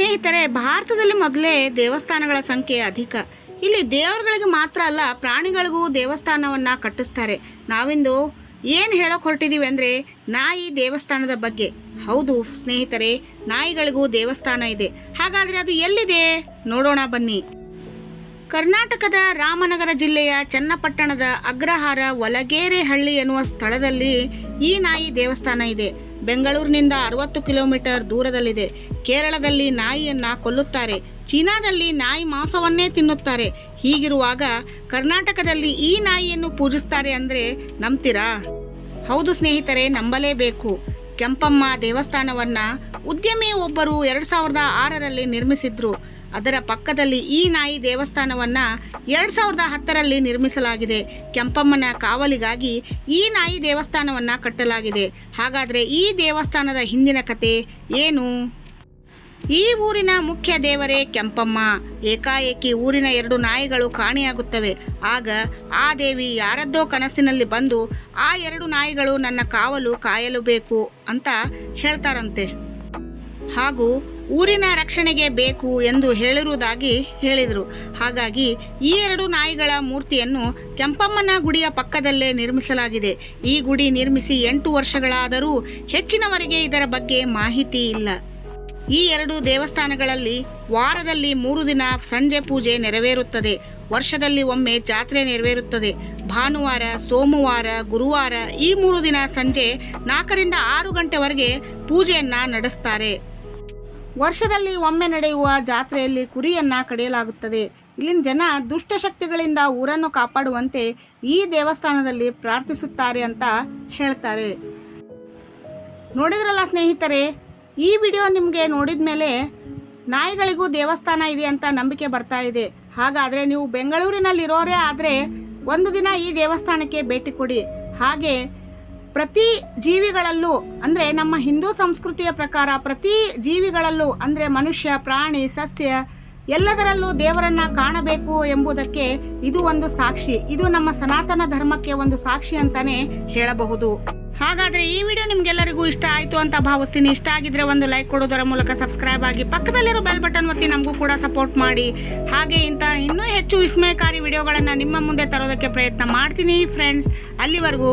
ಸ್ನೇಹಿತರೆ, ಭಾರತದಲ್ಲಿ ಮೊದಲೇ ದೇವಸ್ಥಾನಗಳ ಸಂಖ್ಯೆ ಅಧಿಕ. ಇಲ್ಲಿ ದೇವರುಗಳಿಗೆ ಮಾತ್ರ ಅಲ್ಲ, ಪ್ರಾಣಿಗಳಿಗೂ ದೇವಸ್ಥಾನವನ್ನು ಕಟ್ಟಿಸ್ತಾರೆ. ನಾವಿಂದು ಏನು ಹೇಳೋಕೆ ಹೊರಟಿದ್ದೀವಿ ಅಂದರೆ, ನಾಯಿ ದೇವಸ್ಥಾನದ ಬಗ್ಗೆ. ಹೌದು ಸ್ನೇಹಿತರೆ, ನಾಯಿಗಳಿಗೂ ದೇವಸ್ಥಾನ ಇದೆ. ಹಾಗಾದರೆ ಅದು ಎಲ್ಲಿದೆ? ನೋಡೋಣ ಬನ್ನಿ. ಕರ್ನಾಟಕದ ರಾಮನಗರ ಜಿಲ್ಲೆಯ ಚನ್ನಪಟ್ಟಣದ ಅಗ್ರಹಾರ ಒಲಗೇರೆ ಹಳ್ಳಿ ಎನ್ನುವ ಸ್ಥಳದಲ್ಲಿ ಈ ನಾಯಿ ದೇವಸ್ಥಾನ ಇದೆ. ಬೆಂಗಳೂರಿನಿಂದ ಅರವತ್ತು ಕಿಲೋಮೀಟರ್ ದೂರದಲ್ಲಿದೆ. ಕೇರಳದಲ್ಲಿ ನಾಯಿಯನ್ನ ಕೊಲ್ಲುತ್ತಾರೆ. ಚೀನಾದಲ್ಲಿ ನಾಯಿ ಮಾಂಸವನ್ನೇ ತಿನ್ನುತ್ತಾರೆ. ಹೀಗಿರುವಾಗ ಕರ್ನಾಟಕದಲ್ಲಿ ಈ ನಾಯಿಯನ್ನು ಪೂಜಿಸ್ತಾರೆ ಅಂದರೆ ನಂಬ್ತೀರಾ? ಹೌದು ಸ್ನೇಹಿತರೆ, ನಂಬಲೇಬೇಕು. ಕೆಂಪಮ್ಮ ದೇವಸ್ಥಾನವನ್ನ ಉದ್ಯಮಿ ಒಬ್ಬರು ಎರಡು ಸಾವಿರದ ಆರರಲ್ಲಿ ನಿರ್ಮಿಸಿದ್ರು. ಅದರ ಪಕ್ಕದಲ್ಲಿ ಈ ನಾಯಿ ದೇವಸ್ಥಾನವನ್ನ ಎರಡು ಸಾವಿರದ ಹತ್ತರಲ್ಲಿ ನಿರ್ಮಿಸಲಾಗಿದೆ. ಕೆಂಪಮ್ಮನ ಕಾವಲಿಗಾಗಿ ಈ ನಾಯಿ ದೇವಸ್ಥಾನವನ್ನ ಕಟ್ಟಲಾಗಿದೆ. ಹಾಗಾದರೆ ಈ ದೇವಸ್ಥಾನದ ಹಿಂದಿನ ಕತೆ ಏನು? ಈ ಊರಿನ ಮುಖ್ಯ ದೇವರೇ ಕೆಂಪಮ್ಮ. ಏಕಾಏಕಿ ಊರಿನ ಎರಡು ನಾಯಿಗಳು ಕಾಣೆಯಾಗುತ್ತವೆ. ಆಗ ಆ ದೇವಿ ಯಾರದ್ದೋ ಕನಸಿನಲ್ಲಿ ಬಂದು, ಆ ಎರಡು ನಾಯಿಗಳು ನನ್ನ ಕಾವಲು ಕಾಯಲು ಬೇಕು ಅಂತ ಹೇಳ್ತಾರಂತೆ. ಹಾಗೂ ಊರಿನ ರಕ್ಷಣೆಗೆ ಬೇಕು ಎಂದು ಹೇಳಿರುವುದಾಗಿ ಹೇಳಿದರು. ಹಾಗಾಗಿ ಈ ಎರಡು ನಾಯಿಗಳ ಮೂರ್ತಿಯನ್ನು ಕೆಂಪಮ್ಮನ ಗುಡಿಯ ಪಕ್ಕದಲ್ಲೇ ನಿರ್ಮಿಸಲಾಗಿದೆ. ಈ ಗುಡಿ ನಿರ್ಮಿಸಿ ಎಂಟು ವರ್ಷಗಳಾದರೂ ಹೆಚ್ಚಿನವರಿಗೆ ಇದರ ಬಗ್ಗೆ ಮಾಹಿತಿ ಇಲ್ಲ. ಈ ಎರಡು ದೇವಸ್ಥಾನಗಳಲ್ಲಿ ವಾರದಲ್ಲಿ ಮೂರು ದಿನ ಸಂಜೆ ಪೂಜೆ ನೆರವೇರುತ್ತದೆ. ವರ್ಷದಲ್ಲಿ ಒಮ್ಮೆ ಜಾತ್ರೆ ನೆರವೇರುತ್ತದೆ. ಭಾನುವಾರ, ಸೋಮವಾರ, ಗುರುವಾರ ಈ ಮೂರು ದಿನ ಸಂಜೆ ನಾಲ್ಕರಿಂದ ಆರು ಗಂಟೆವರೆಗೆ ಪೂಜೆಯನ್ನು ನಡೆಸ್ತಾರೆ. ವರ್ಷದಲ್ಲಿ ಒಮ್ಮೆ ನಡೆಯುವ ಜಾತ್ರೆಯಲ್ಲಿ ಕುರಿಯನ್ನ ಕಡಿಯಲಾಗುತ್ತದೆ. ಇಲ್ಲಿನ ಜನ ದುಷ್ಟಶಕ್ತಿಗಳಿಂದ ಊರನ್ನು ಕಾಪಾಡುವಂತೆ ಈ ದೇವಸ್ಥಾನದಲ್ಲಿ ಪ್ರಾರ್ಥಿಸುತ್ತಾರೆ ಅಂತ ಹೇಳ್ತಾರೆ. ನೋಡಿದ್ರಲ್ಲ ಸ್ನೇಹಿತರೆ, ಈ ವಿಡಿಯೋ ನಿಮಗೆ ನೋಡಿದ ಮೇಲೆ ನಾಯಿಗಳಿಗೂ ದೇವಸ್ಥಾನ ಇದೆ ಅಂತ ನಂಬಿಕೆ ಬರ್ತಾ ಇದೆ. ಹಾಗಾದರೆ ನೀವು ಬೆಂಗಳೂರಿನಲ್ಲಿರೋರೇ ಆದರೆ ಒಂದು ದಿನ ಈ ದೇವಸ್ಥಾನಕ್ಕೆ ಭೇಟಿ ಕೊಡಿ. ಹಾಗೆ ಪ್ರತಿ ಜೀವಿಗಳಲ್ಲೂ, ಅಂದರೆ ನಮ್ಮ ಹಿಂದೂ ಸಂಸ್ಕೃತಿಯ ಪ್ರಕಾರ ಪ್ರತಿ ಜೀವಿಗಳಲ್ಲೂ, ಅಂದರೆ ಮನುಷ್ಯ, ಪ್ರಾಣಿ, ಸಸ್ಯ, ಎಲ್ಲದರಲ್ಲೂ ದೇವರನ್ನ ಕಾಣಬೇಕು ಎಂಬುದಕ್ಕೆ ಇದು ಒಂದು ಸಾಕ್ಷಿ. ಇದು ನಮ್ಮ ಸನಾತನ ಧರ್ಮಕ್ಕೆ ಒಂದು ಸಾಕ್ಷಿ ಅಂತಾನೆ ಹೇಳಬಹುದು. ಹಾಗಾದ್ರೆ ಈ ವಿಡಿಯೋ ನಿಮ್ಗೆಲ್ಲರಿಗೂ ಇಷ್ಟ ಆಯ್ತು ಅಂತ ಭಾವಿಸ್ತೀನಿ. ಇಷ್ಟ ಆಗಿದ್ರೆ ಒಂದು ಲೈಕ್ ಕೊಡೋದರ ಮೂಲಕ ಸಬ್ಸ್ಕ್ರೈಬ್ ಆಗಿ ಪಕ್ಕದಲ್ಲಿರೋ ಬೆಲ್ ಬಟನ್ ಒತ್ತಿ ನಮಗೂ ಕೂಡ ಸಪೋರ್ಟ್ ಮಾಡಿ. ಹಾಗೆ ಇಂಥ ಇನ್ನೂ ಹೆಚ್ಚು ವಿಸ್ಮಯಕಾರಿ ವಿಡಿಯೋಗಳನ್ನು ನಿಮ್ಮ ಮುಂದೆ ತರೋದಕ್ಕೆ ಪ್ರಯತ್ನ ಮಾಡ್ತೀನಿ ಫ್ರೆಂಡ್ಸ್ ಅಲ್ಲಿವರೆಗೂ